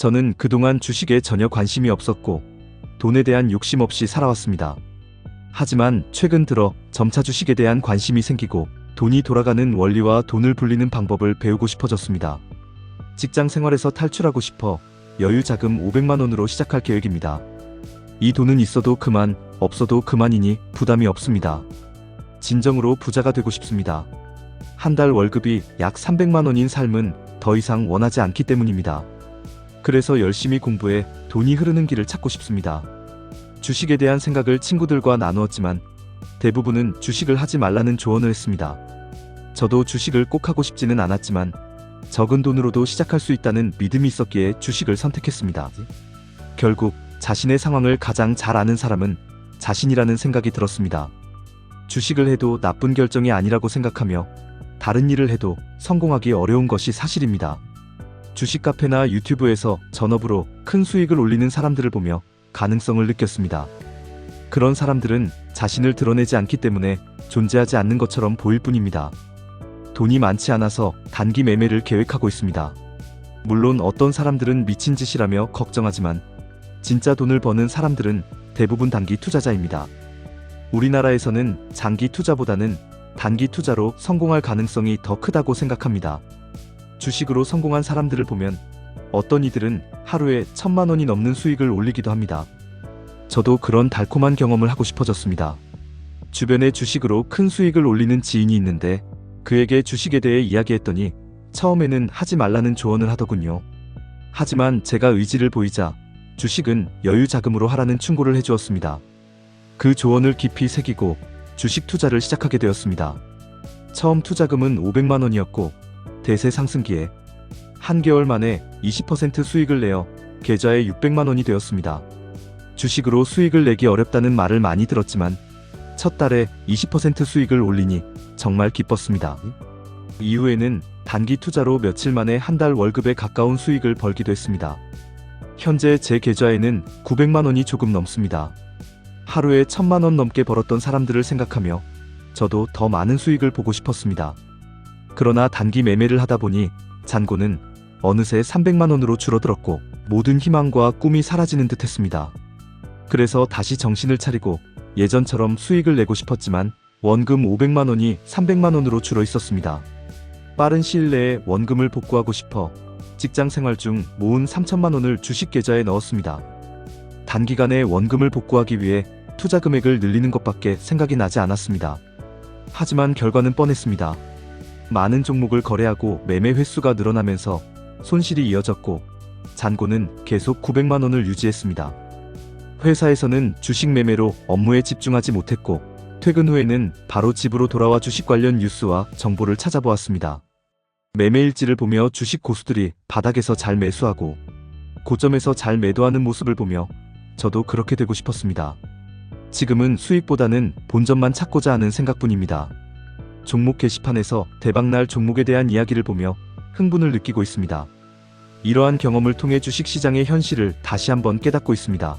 저는 그동안 주식에 전혀 관심이 없었고 돈에 대한 욕심 없이 살아왔습니다. 하지만 최근 들어 점차 주식에 대한 관심이 생기고 돈이 돌아가는 원리와 돈을 불리는 방법을 배우고 싶어졌습니다. 직장 생활에서 탈출하고 싶어 여유 자금 500만 원으로 시작할 계획입니다. 이 돈은 있어도 그만, 없어도 그만이니 부담이 없습니다. 진정으로 부자가 되고 싶습니다. 한 달 월급이 약 300만 원인 삶은 더 이상 원하지 않기 때문입니다. 그래서 열심히 공부해 돈이 흐르는 길을 찾고 싶습니다. 주식에 대한 생각을 친구들과 나누었지만 대부분은 주식을 하지 말라는 조언을 했습니다. 저도 주식을 꼭 하고 싶지는 않았지만 적은 돈으로도 시작할 수 있다는 믿음이 있었기에 주식을 선택했습니다. 결국 자신의 상황을 가장 잘 아는 사람은 자신이라는 생각이 들었습니다. 주식을 해도 나쁜 결정이 아니라고 생각하며 다른 일을 해도 성공하기 어려운 것이 사실입니다. 주식 카페나 유튜브에서 전업으로 큰 수익을 올리는 사람들을 보며 가능성을 느꼈습니다. 그런 사람들은 자신을 드러내지 않기 때문에 존재하지 않는 것처럼 보일 뿐입니다. 돈이 많지 않아서 단기 매매를 계획하고 있습니다. 물론 어떤 사람들은 미친 짓이라며 걱정하지만 진짜 돈을 버는 사람들은 대부분 단기 투자자입니다. 우리나라에서는 장기 투자보다는 단기 투자로 성공할 가능성이 더 크다고 생각합니다. 주식으로 성공한 사람들을 보면 어떤 이들은 하루에 천만 원이 넘는 수익을 올리기도 합니다. 저도 그런 달콤한 경험을 하고 싶어졌습니다. 주변에 주식으로 큰 수익을 올리는 지인이 있는데 그에게 주식에 대해 이야기했더니 처음에는 하지 말라는 조언을 하더군요. 하지만 제가 의지를 보이자 주식은 여유 자금으로 하라는 충고를 해주었습니다. 그 조언을 깊이 새기고 주식 투자를 시작하게 되었습니다. 처음 투자금은 500만 원이었고 대세 상승기에 한 개월 만에 20% 수익을 내어 계좌에 600만 원이 되었습니다. 주식으로 수익을 내기 어렵다는 말을 많이 들었지만 첫 달에 20% 수익을 올리니 정말 기뻤습니다. 이후에는 단기 투자로 며칠 만에 한 달 월급에 가까운 수익을 벌기도 했습니다. 현재 제 계좌에는 900만 원이 조금 넘습니다. 하루에 1000만 원 넘게 벌었던 사람들을 생각하며 저도 더 많은 수익을 보고 싶었습니다. 그러나 단기 매매를 하다 보니 잔고는 어느새 300만 원으로 줄어들었고 모든 희망과 꿈이 사라지는 듯 했습니다. 그래서 다시 정신을 차리고 예전처럼 수익을 내고 싶었지만 원금 500만 원이 300만 원으로 줄어 있었습니다. 빠른 시일 내에 원금을 복구하고 싶어 직장 생활 중 모은 3천만 원을 주식 계좌에 넣었습니다. 단기간에 원금을 복구하기 위해 투자 금액을 늘리는 것밖에 생각이 나지 않았습니다. 하지만 결과는 뻔했습니다. 많은 종목을 거래하고 매매 횟수가 늘어나면서 손실이 이어졌고 잔고는 계속 900만 원을 유지했습니다. 회사에서는 주식 매매로 업무에 집중하지 못했고 퇴근 후에는 바로 집으로 돌아와 주식 관련 뉴스와 정보를 찾아보았습니다. 매매 일지를 보며 주식 고수들이 바닥에서 잘 매수하고 고점에서 잘 매도하는 모습을 보며 저도 그렇게 되고 싶었습니다. 지금은 수익보다는 본전만 찾고자 하는 생각뿐입니다. 종목 게시판에서 대박날 종목에 대한 이야기를 보며 흥분을 느끼고 있습니다. 이러한 경험을 통해 주식 시장의 현실을 다시 한번 깨닫고 있습니다.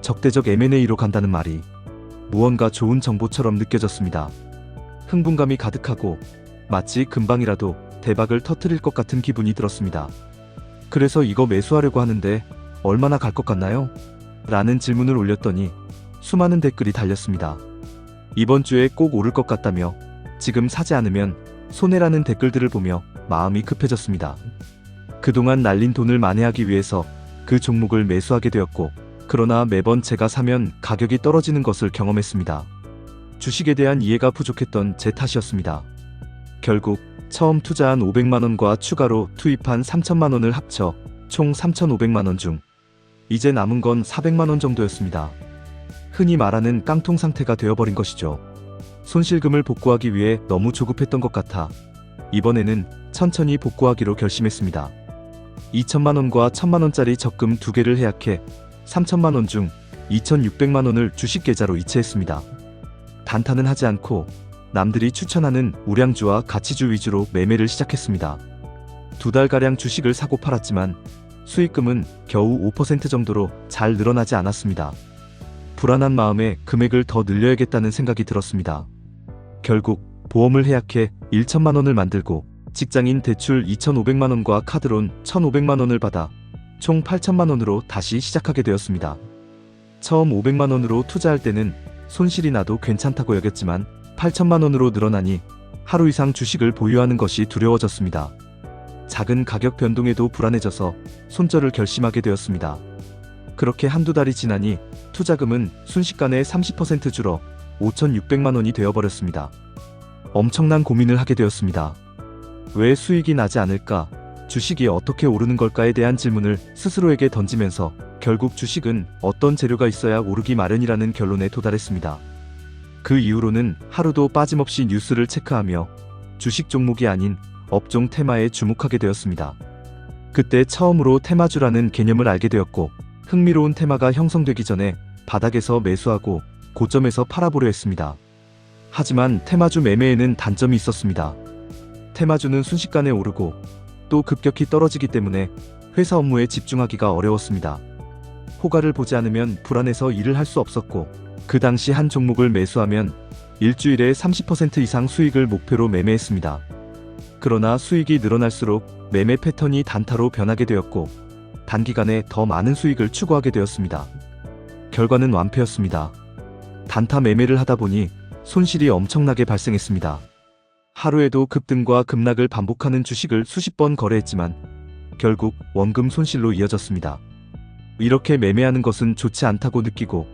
적대적 M&A로 간다는 말이 무언가 좋은 정보처럼 느껴졌습니다. 흥분감이 가득하고 마치 금방이라도 대박을 터트릴 것 같은 기분이 들었습니다. 그래서 이거 매수하려고 하는데 얼마나 갈 것 같나요? 라는 질문을 올렸더니 수많은 댓글이 달렸습니다. 이번 주에 꼭 오를 것 같다며 지금 사지 않으면 손해라는 댓글들을 보며 마음이 급해졌습니다. 그동안 날린 돈을 만회하기 위해서 그 종목을 매수하게 되었고 그러나 매번 제가 사면 가격이 떨어지는 것을 경험했습니다. 주식에 대한 이해가 부족했던 제 탓이었습니다. 결국 처음 투자한 500만원과 추가로 투입한 3천만원을 합쳐 총 3,500만원 중 이제 남은 건 400만원 정도였습니다. 흔히 말하는 깡통 상태가 되어버린 것이죠. 손실금을 복구하기 위해 너무 조급했던 것 같아 이번에는 천천히 복구하기로 결심했습니다. 2천만원과 1천만원짜리 적금 두 개를 해약해 3천만원 중 2,600만원을 주식 계좌로 이체했습니다. 단타는 하지 않고 남들이 추천하는 우량주와 가치주 위주로 매매를 시작했습니다. 두 달가량 주식을 사고 팔았지만 수익금은 겨우 5% 정도로 잘 늘어나지 않았습니다. 불안한 마음에 금액을 더 늘려야겠다는 생각이 들었습니다. 결국 보험을 해약해 1천만 원을 만들고 직장인 대출 2,500만 원과 카드론 1,500만 원을 받아 총 8천만 원으로 다시 시작하게 되었습니다. 처음 500만 원으로 투자할 때는 손실이 나도 괜찮다고 여겼지만 8천만 원으로 늘어나니 하루 이상 주식을 보유하는 것이 두려워졌습니다. 작은 가격 변동에도 불안해져서 손절을 결심하게 되었습니다. 그렇게 한두 달이 지나니 투자금은 순식간에 30% 줄어 5,600만 원이 되어버렸습니다. 엄청난 고민을 하게 되었습니다. 왜 수익이 나지 않을까? 주식이 어떻게 오르는 걸까에 대한 질문을 스스로에게 던지면서 결국 주식은 어떤 재료가 있어야 오르기 마련이라는 결론에 도달했습니다. 그 이후로는 하루도 빠짐없이 뉴스를 체크하며 주식 종목이 아닌 업종 테마에 주목하게 되었습니다. 그때 처음으로 테마주라는 개념을 알게 되었고 흥미로운 테마가 형성되기 전에 바닥에서 매수하고 고점에서 팔아보려 했습니다. 하지만 테마주 매매에는 단점이 있었습니다. 테마주는 순식간에 오르고 또 급격히 떨어지기 때문에 회사 업무에 집중하기가 어려웠습니다. 호가를 보지 않으면 불안해서 일을 할 수 없었고 그 당시 한 종목을 매수하면 일주일에 30% 이상 수익을 목표로 매매했습니다. 그러나 수익이 늘어날수록 매매 패턴이 단타로 변하게 되었고 단기간에 더 많은 수익을 추구하게 되었습니다. 결과는 완패였습니다. 단타 매매를 하다 보니 손실이 엄청나게 발생했습니다. 하루에도 급등과 급락을 반복하는 주식을 수십 번 거래했지만 결국 원금 손실로 이어졌습니다. 이렇게 매매하는 것은 좋지 않다고 느끼고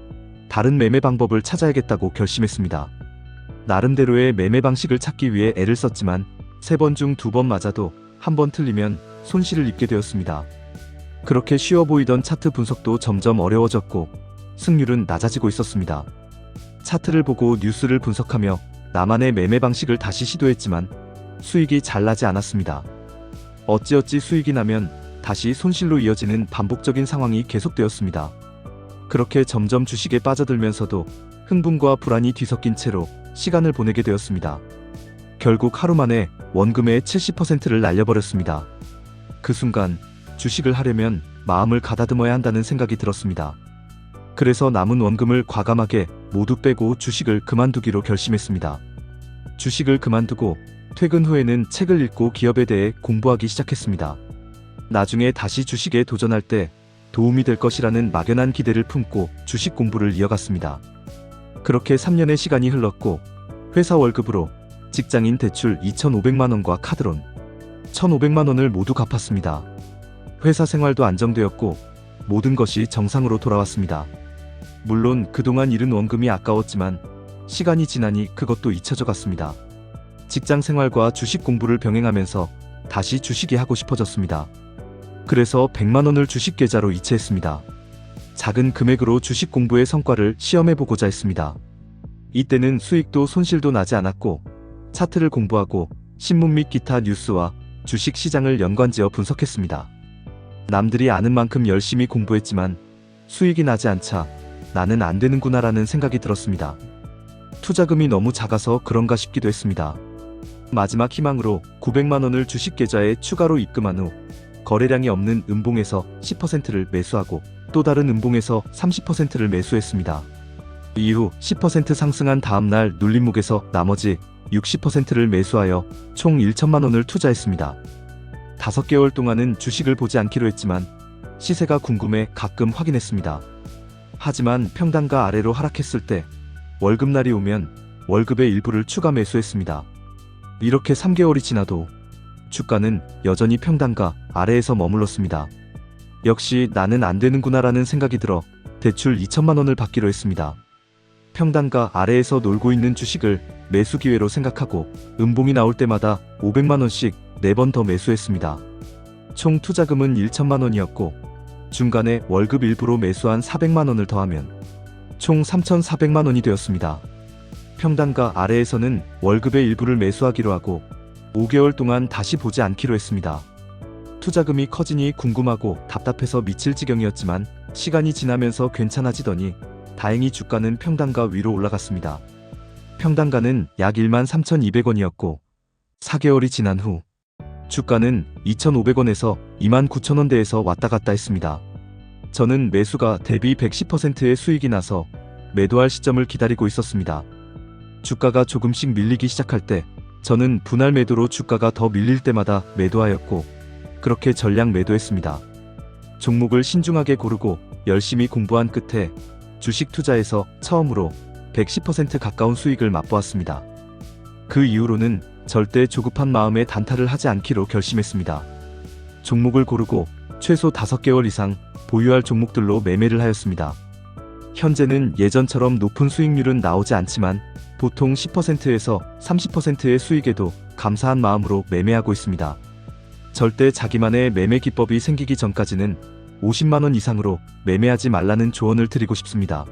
다른 매매 방법을 찾아야겠다고 결심했습니다. 나름대로의 매매 방식을 찾기 위해 애를 썼지만 세 번 중 두 번 맞아도 한 번 틀리면 손실을 입게 되었습니다. 그렇게 쉬워 보이던 차트 분석도 점점 어려워졌고 승률은 낮아지고 있었습니다. 차트를 보고 뉴스를 분석하며 나만의 매매 방식을 다시 시도했지만 수익이 잘 나지 않았습니다. 어찌어찌 수익이 나면 다시 손실로 이어지는 반복적인 상황이 계속되었습니다. 그렇게 점점 주식에 빠져들면서도 흥분과 불안이 뒤섞인 채로 시간을 보내게 되었습니다. 결국 하루 만에 원금의 70%를 날려버렸습니다. 그 순간 주식을 하려면 마음을 가다듬어야 한다는 생각이 들었습니다. 그래서 남은 원금을 과감하게 모두 빼고 주식을 그만두기로 결심했습니다. 주식을 그만두고 퇴근 후에는 책을 읽고 기업에 대해 공부하기 시작했습니다. 나중에 다시 주식에 도전할 때 도움이 될 것이라는 막연한 기대를 품고 주식 공부를 이어갔습니다. 그렇게 3년의 시간이 흘렀고 회사 월급으로 직장인 대출 2,500만 원과 카드론 1,500만 원을 모두 갚았습니다. 회사 생활도 안정되었고 모든 것이 정상으로 돌아왔습니다. 물론 그동안 잃은 원금이 아까웠지만 시간이 지나니 그것도 잊혀져 갔습니다. 직장 생활과 주식 공부를 병행하면서 다시 주식이 하고 싶어졌습니다. 그래서 100만 원을 주식 계좌로 이체했습니다. 작은 금액으로 주식 공부의 성과를 시험해 보고자 했습니다. 이때는 수익도 손실도 나지 않았고 차트를 공부하고 신문 및 기타 뉴스와 주식 시장을 연관지어 분석했습니다. 남들이 아는 만큼 열심히 공부했지만 수익이 나지 않자 나는 안 되는구나라는 생각이 들었습니다. 투자금이 너무 작아서 그런가 싶기도 했습니다. 마지막 희망으로 900만 원을 주식 계좌에 추가로 입금한 후 거래량이 없는 음봉에서 10%를 매수하고 또 다른 음봉에서 30%를 매수했습니다. 이후 10% 상승한 다음 날 눌림목에서 나머지 60%를 매수하여 총 1천만 원을 투자했습니다. 5개월 동안은 주식을 보지 않기로 했지만 시세가 궁금해 가끔 확인했습니다. 하지만 평단가 아래로 하락했을 때 월급날이 오면 월급의 일부를 추가 매수했습니다. 이렇게 3개월이 지나도 주가는 여전히 평단가 아래에서 머물렀습니다. 역시 나는 안 되는구나라는 생각이 들어 대출 2천만 원을 받기로 했습니다. 평단가 아래에서 놀고 있는 주식을 매수 기회로 생각하고 음봉이 나올 때마다 500만 원씩 4번 더 매수했습니다. 총 투자금은 1천만 원이었고 중간에 월급 일부로 매수한 400만 원을 더하면 총 3,400만 원이 되었습니다. 평단가 아래에서는 월급의 일부를 매수하기로 하고 5개월 동안 다시 보지 않기로 했습니다. 투자금이 커지니 궁금하고 답답해서 미칠 지경이었지만 시간이 지나면서 괜찮아지더니 다행히 주가는 평단가 위로 올라갔습니다. 평단가는 약 1만 3,200원이었고 4개월이 지난 후 주가는 2,500원에서 2만 9천원대에서 왔다 갔다 했습니다. 저는 매수가 대비 110%의 수익이 나서 매도할 시점을 기다리고 있었습니다. 주가가 조금씩 밀리기 시작할 때 저는 분할 매도로 주가가 더 밀릴 때마다 매도하였고 그렇게 전량 매도했습니다. 종목을 신중하게 고르고 열심히 공부한 끝에 주식 투자에서 처음으로 110% 가까운 수익을 맛보았습니다. 그 이후로는 절대 조급한 마음에 단타를 하지 않기로 결심했습니다. 종목을 고르고 최소 5개월 이상 보유할 종목들로 매매를 하였습니다. 현재는 예전처럼 높은 수익률은 나오지 않지만 보통 10%에서 30%의 수익에도 감사한 마음으로 매매하고 있습니다. 절대 자기만의 매매 기법이 생기기 전까지는 50만원 이상으로 매매하지 말라는 조언을 드리고 싶습니다.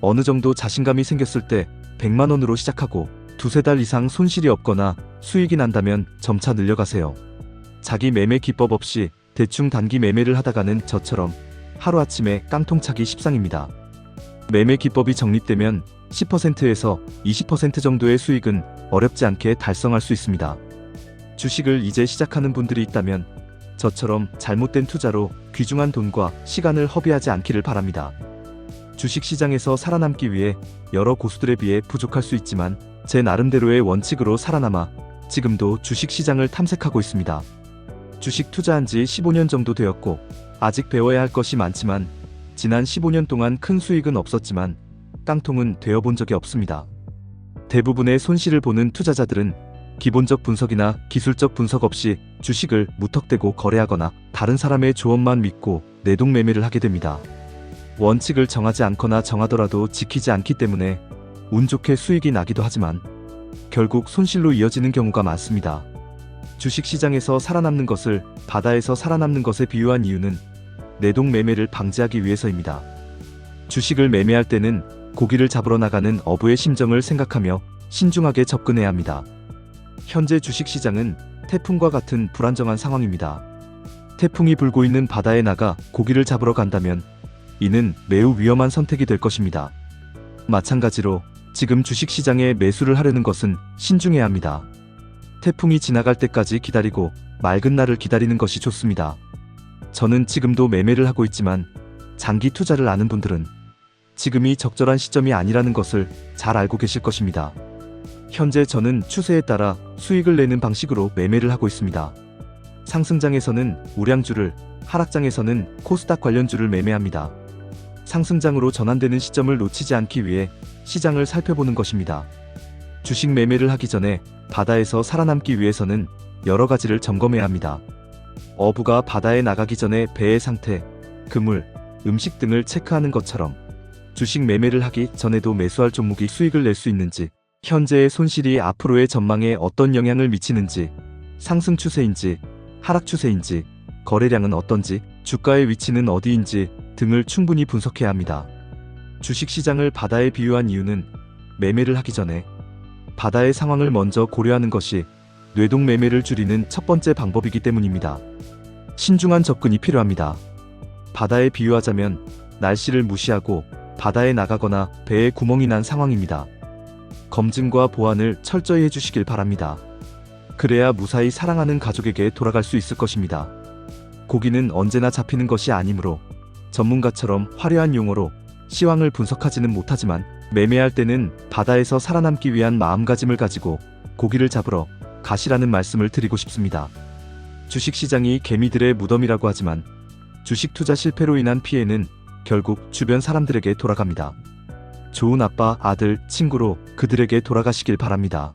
어느 정도 자신감이 생겼을 때 100만원으로 시작하고 두세 달 이상 손실이 없거나 수익이 난다면 점차 늘려가세요. 자기 매매 기법 없이 대충 단기 매매를 하다가는 저처럼 하루아침에 깡통차기 십상입니다. 매매 기법이 정립되면 10%에서 20% 정도의 수익은 어렵지 않게 달성할 수 있습니다. 주식을 이제 시작하는 분들이 있다면 저처럼 잘못된 투자로 귀중한 돈과 시간을 허비하지 않기를 바랍니다. 주식 시장에서 살아남기 위해 여러 고수들에 비해 부족할 수 있지만 제 나름대로의 원칙으로 살아남아 지금도 주식 시장을 탐색하고 있습니다. 주식 투자한 지 15년 정도 되었고 아직 배워야 할 것이 많지만 지난 15년 동안 큰 수익은 없었지만 깡통은 되어본 적이 없습니다. 대부분의 손실을 보는 투자자들은 기본적 분석이나 기술적 분석 없이 주식을 무턱대고 거래하거나 다른 사람의 조언만 믿고 내동매매를 하게 됩니다. 원칙을 정하지 않거나 정하더라도 지키지 않기 때문에 운 좋게 수익이 나기도 하지만 결국 손실로 이어지는 경우가 많습니다. 주식 시장에서 살아남는 것을 바다에서 살아남는 것에 비유한 이유는 내동 매매를 방지하기 위해서입니다. 주식을 매매할 때는 고기를 잡으러 나가는 어부의 심정을 생각하며 신중하게 접근해야 합니다. 현재 주식 시장은 태풍과 같은 불안정한 상황입니다. 태풍이 불고 있는 바다에 나가 고기를 잡으러 간다면 이는 매우 위험한 선택이 될 것입니다. 마찬가지로 지금 주식 시장에 매수를 하려는 것은 신중해야 합니다. 태풍이 지나갈 때까지 기다리고 맑은 날을 기다리는 것이 좋습니다. 저는 지금도 매매를 하고 있지만 장기 투자를 아는 분들은 지금이 적절한 시점이 아니라는 것을 잘 알고 계실 것입니다. 현재 저는 추세에 따라 수익을 내는 방식으로 매매를 하고 있습니다. 상승장에서는 우량주를, 하락장에서는 코스닥 관련주를 매매합니다. 상승장으로 전환되는 시점을 놓치지 않기 위해 시장을 살펴보는 것입니다. 주식 매매를 하기 전에 바다에서 살아남기 위해서는 여러 가지를 점검해야 합니다. 어부가 바다에 나가기 전에 배의 상태, 그물, 음식 등을 체크하는 것처럼 주식 매매를 하기 전에도 매수할 종목이 수익을 낼 수 있는지, 현재의 손실이 앞으로의 전망에 어떤 영향을 미치는지, 상승 추세인지, 하락 추세인지, 거래량은 어떤지, 주가의 위치는 어디인지 등을 충분히 분석해야 합니다. 주식 시장을 바다에 비유한 이유는 매매를 하기 전에 바다의 상황을 먼저 고려하는 것이 뇌동 매매를 줄이는 첫 번째 방법이기 때문입니다. 신중한 접근이 필요합니다. 바다에 비유하자면 날씨를 무시하고 바다에 나가거나 배에 구멍이 난 상황입니다. 검증과 보완을 철저히 해주시길 바랍니다. 그래야 무사히 사랑하는 가족에게 돌아갈 수 있을 것입니다. 고기는 언제나 잡히는 것이 아니므로 전문가처럼 화려한 용어로 시황을 분석하지는 못하지만 매매할 때는 바다에서 살아남기 위한 마음가짐을 가지고 고기를 잡으러 가시라는 말씀을 드리고 싶습니다. 주식시장이 개미들의 무덤이라고 하지만 주식 투자 실패로 인한 피해는 결국 주변 사람들에게 돌아갑니다. 좋은 아빠, 아들, 친구로 그들에게 돌아가시길 바랍니다.